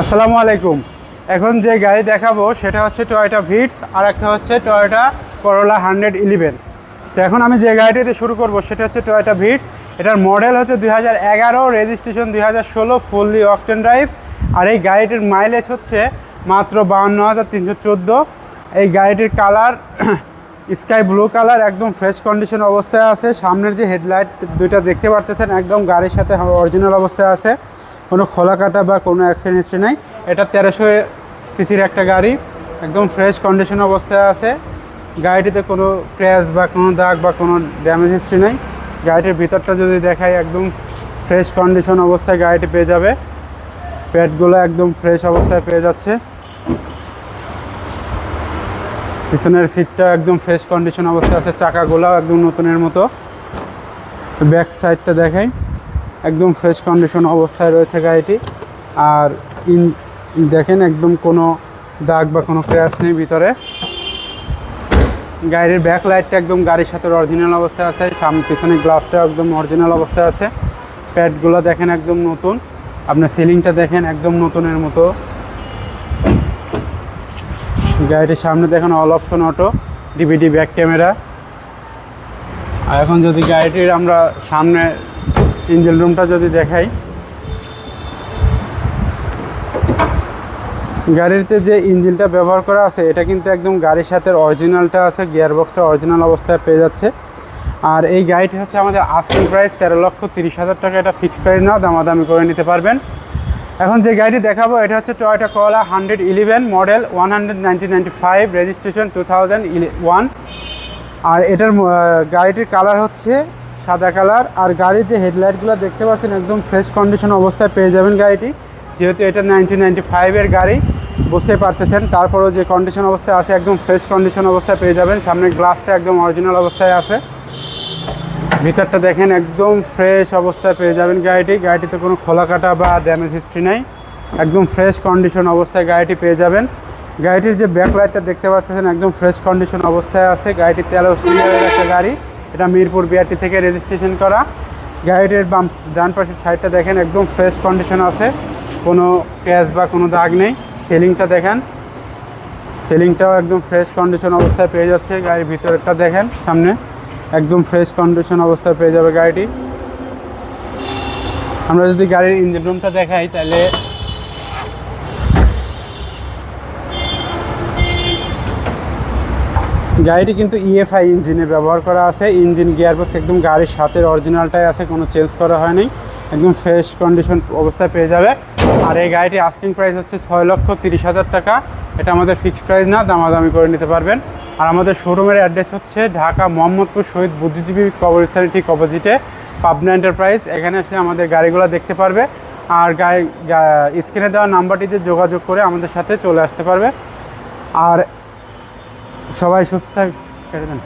আসসালামু আলাইকুম। এখন যে গাড়ি দেখাবো, সেটা হচ্ছে টয়োটা ভিটস আর একটা হচ্ছে টয়োটা করোলা হান্ড্রেড ইলেভেন। তো এখন আমি যে গাড়িটিতে শুরু করব, সেটা হচ্ছে টয়োটা ভিটস এটার মডেল হচ্ছে দুই হাজার এগারো, রেজিস্ট্রেশন দুই হাজার ষোলো, ফুললি অকটেন ড্রাইভ। আর এই গাড়িটির মাইলেজ হচ্ছে মাত্র বাউন্ন হাজার তিনশো চোদ্দ। এই গাড়িটির কালার স্কাই ব্লু কালার একদম ফ্রেশ কন্ডিশন অবস্থায় আছে। সামনের যে হেডলাইট দুইটা দেখতে পারতেছেন, একদম গাড়ির সাথে অরিজিনাল অবস্থায় আছে। কোনো খোলা কাটা বা কোনো অ্যাক্সিডেন্ট হিস্ট্রি নেই। এটা তেরোশো সিসির একটা গাড়ি, একদম ফ্রেশ কন্ডিশন অবস্থায় আছে। গাড়িটিতে কোনো ক্র্যাশ বা কোনো দাগ বা কোনো ড্যামেজ হিস্ট্রি নেই। গাড়িটির ভিতরটা যদি দেখাই, একদম ফ্রেশ কন্ডিশন অবস্থায় গাড়িটি পেয়ে যাবে। প্যাডগুলো একদম ফ্রেশ অবস্থায় পেয়ে যাচ্ছে। পিছনের সিটটা একদম ফ্রেশ কন্ডিশন অবস্থায় আছে, চাকাগুলোও একদম নতুনের মতো। ব্যাক সাইডটা দেখাই। একদম ফ্রেশ কন্ডিশন অবস্থায় রয়েছে গাড়িটি। আর ইন, দেখেন একদম কোনো দাগ বা কোনো ক্র্যাশ নেই ভিতরে। গাড়ির ব্যাক লাইটটা একদম গাড়ির সাথে অরিজিনাল অবস্থায় আছে সামনে পিছনে গ্লাসটা একদম অরিজিনাল অবস্থায় আছে। প্যাডগুলো দেখেন একদম নতুন। আপনার সিলিংটা দেখেন একদম নতুনের মতো। গাড়িটির সামনে দেখেন all option auto DVD back camera আর এখন যদি গাড়িটির আমরা সামনে ইঞ্জিন রুমটা যদি দেখাই। গাড়িতে যে ইঞ্জিনটা ব্যবহার করা আছে, এটা কিন্তু একদম গাড়ির সাথে অরিজিনালটা আছে গিয়ার বক্সটা অরিজিনাল অবস্থায় পেয়ে যাচ্ছে। আর এই গাড়িটি হচ্ছে আমাদের আস্কিং প্রাইস তেরো লক্ষ তিরিশ হাজার টাকা। এটা ফিক্সড প্রাইস না, দামাদামি করে নিতে পারবেন। এখন যে গাড়িটি দেখাবো, এটা হচ্ছে Toyota Corolla hundred eleven model one hundred nineteen ninety five registration two thousand one আর এটার গাড়িটির কালার হচ্ছে সাদা কালার আর গাড়ির যে হেডলাইটগুলো দেখতে পাচ্ছেন, একদম ফ্রেশ কন্ডিশন অবস্থায় পেয়ে যাবেন গাড়িটি। যেহেতু এটা নাইনটিন নাইনটি ফাইভের গাড়ি বুঝতে পারতেছেন। তারপরেও যে কন্ডিশন অবস্থায় আছে, একদম ফ্রেশ কন্ডিশন অবস্থায় পেয়ে যাবেন। সামনের গ্লাসটা একদম অরিজিনাল অবস্থায় আছে। ভিতরটা দেখেন, একদম ফ্রেশ অবস্থায় পেয়ে যাবেন গাড়িটি। গাড়িটিতে কোনো খোলা কাটা বা ড্যামেজ হিস্ট্রি নেই। একদম ফ্রেশ কন্ডিশন অবস্থায় গাড়িটি পেয়ে যাবেন। গাড়িটির যে ব্যাক লাইটটা দেখতে পাচ্ছেন, একদম ফ্রেশ কন্ডিশন অবস্থায় আছে। গাড়িটি সিলিন্ডারের একটা গাড়ি। এটা মিরপুর বিআরটি থেকে রেজিস্ট্রেশন করা। গাড়িটির বাম ডান পাশের সাইডটা দেখেন, একদম ফ্রেশ কন্ডিশন আছে। কোনো ক্যাশ বা কোনো দাগ নেই। সেলিংটা দেখেন। সেলিংটাও একদম ফ্রেশ কন্ডিশন অবস্থায় পেয়ে যাচ্ছে। গাড়ির ভিতরটা দেখেন, সামনে। একদম ফ্রেশ কন্ডিশন অবস্থায় পেয়ে যাবে গাড়িটি। আমরা যদি গাড়ির ইঞ্জিন রুমটা দেখাই, তাহলে গাড়িটি কিন্তু ইএফআই ইঞ্জিনে ব্যবহার করা আছে। ইঞ্জিন গিয়ারবক্স একদম গাড়ির সাথে অরিজিনালটাই আছে, কোনো চেঞ্জ করা হয়নি একদম ফ্রেশ কন্ডিশন অবস্থায় পেয়ে যাবে। আর এই গাড়িটি আস্কিং প্রাইস হচ্ছে ছয় লক্ষ তিরিশ হাজার টাকা। এটা আমাদের ফিক্সড প্রাইস না, দামাদামি করে নিতে পারবেন। আর আমাদের শোরুমের অ্যাড্রেস হচ্ছে ঢাকা মোহাম্মদপুর শহীদ বুদ্ধিজীবী কবরস্থানের ঠিক অপোজিটে পাবনা এন্টারপ্রাইজ এখানে আসলে আমাদের গাড়িগুলো দেখতে পারবে। আর গাড়ি স্ক্রিনে দেওয়া নাম্বারটিতে যোগাযোগ করে আমাদের সাথে চলে আসতে পারবে। আর সবাই সুস্থ থাক কেটে দেন।